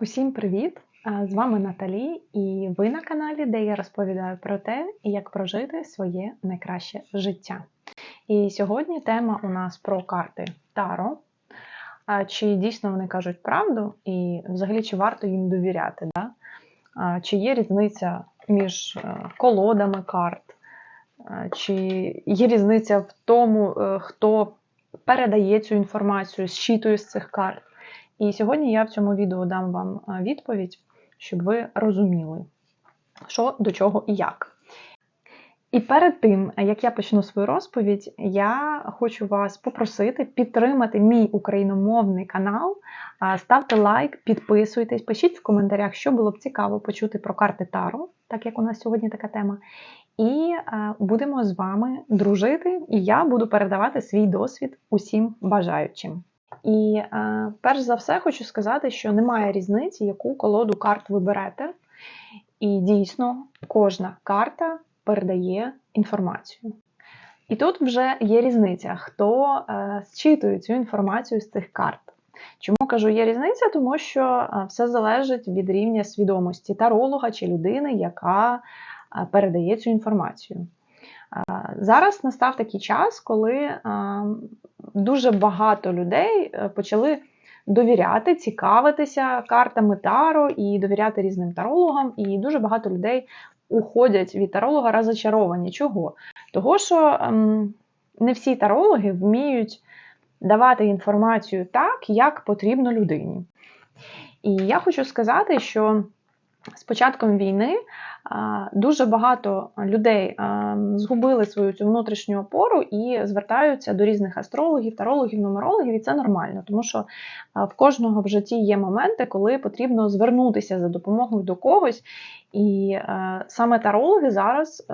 Усім привіт! З вами Наталі, і ви на каналі, де я розповідаю про те, як прожити своє найкраще життя. І сьогодні тема у нас про карти Таро. Чи дійсно вони кажуть правду, і взагалі чи варто їм довіряти? Да? Чи є різниця між е, колодами карт, чи є різниця в тому, е, хто передає цю інформацію, зчитує з цих карт. І сьогодні я в цьому відео дам вам відповідь, щоб ви розуміли, що до чого і як. І перед тим, як я почну свою розповідь, я хочу вас попросити підтримати мій україномовний канал. Ставте лайк, підписуйтесь, пишіть в коментарях, що було б цікаво почути про карти Таро, так як у нас сьогодні така тема. І будемо з вами дружити, і я буду передавати свій досвід усім бажаючим. І е, перш за все хочу сказати, що немає різниці, яку колоду карт ви берете. І дійсно кожна карта передає інформацію. І тут вже є різниця, хто е, зчитує цю інформацію з цих карт. Чому кажу, є різниця? Тому що е, все залежить від рівня свідомості таролога чи людини, яка е, передає цю інформацію. Зараз настав такий час, коли дуже багато людей е, почали довіряти, цікавитися картами Таро і довіряти різним тарологам, і дуже багато людей уходять від таролога розочаровані. Чого? Того, що ем, не всі тарологи вміють давати інформацію так, як потрібно людині. І я хочу сказати, що з початком війни дуже багато людей згубили свою цю внутрішню опору і звертаються до різних астрологів, тарологів, нумерологів, і це нормально, тому що в кожного в житті є моменти, коли потрібно звернутися за допомогою до когось. І саме тарологи зараз.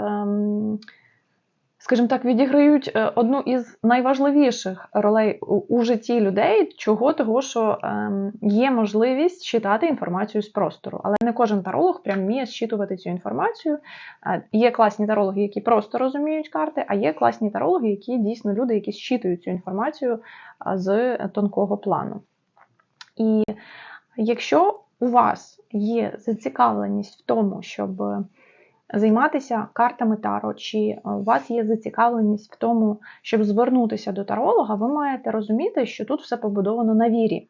Скажімо так, відіграють е, одну із найважливіших ролей у житті людей, чого того, що ем, є можливість читати інформацію з простору. Але не кожен таролог прям вміє зчитувати цю інформацію. Е, є класні тарологи, які просто розуміють карти, а є класні тарологи, які дійсно люди, які зчитують цю інформацію е, з тонкого плану. І якщо у вас є зацікавленість в тому, щоб займатися картами Таро, чи е, у вас є зацікавленість в тому, щоб звернутися до таролога, ви маєте розуміти, що тут все побудовано на вірі.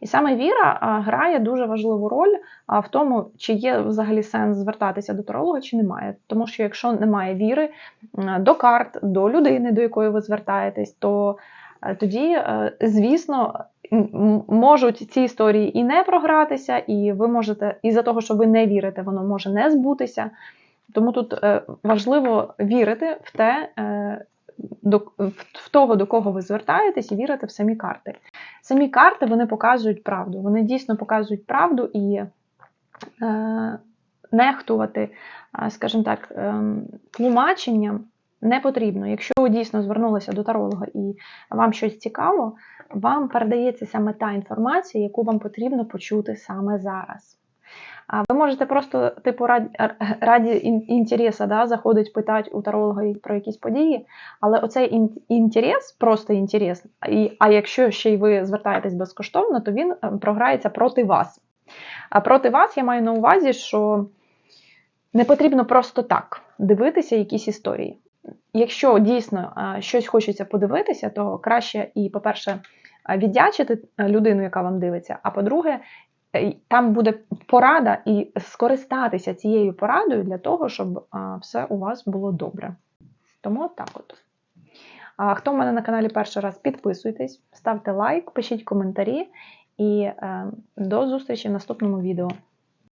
І саме віра грає дуже важливу роль в тому, чи є взагалі сенс звертатися до таролога, чи немає. Тому що якщо немає віри до карт, до людини, до якої ви звертаєтесь, то е, тоді, е, звісно, можуть ці історії і не програтися, і ви можете, із-за того, що ви не вірите, воно може не збутися. Тому тут е, важливо вірити в те, е, в того, до кого ви звертаєтесь, і вірити в самі карти. Самі карти вони показують правду. Вони дійсно показують правду і е, нехтувати, скажімо так, тлумаченням не потрібно. Якщо ви дійсно звернулися до таролога і вам щось цікаво, вам передається саме та інформація, яку вам потрібно почути саме зараз. Ви можете просто, типу, раді, інтереса да, заходить питати у таролога про якісь події, але оцей інтерес, просто інтерес, а якщо ще й ви звертаєтесь безкоштовно, то він е, програється проти вас. А проти вас я маю на увазі, що не потрібно просто так дивитися якісь історії. Якщо дійсно щось хочеться подивитися, то краще і, по-перше, віддячити людину, яка вам дивиться, а по-друге, Е, там буде порада і скористатися цією порадою для того, щоб все у вас було добре. Тому так от. Хто в мене на каналі перший раз, підписуйтесь, ставте лайк, пишіть коментарі і е, до зустрічі в наступному відео.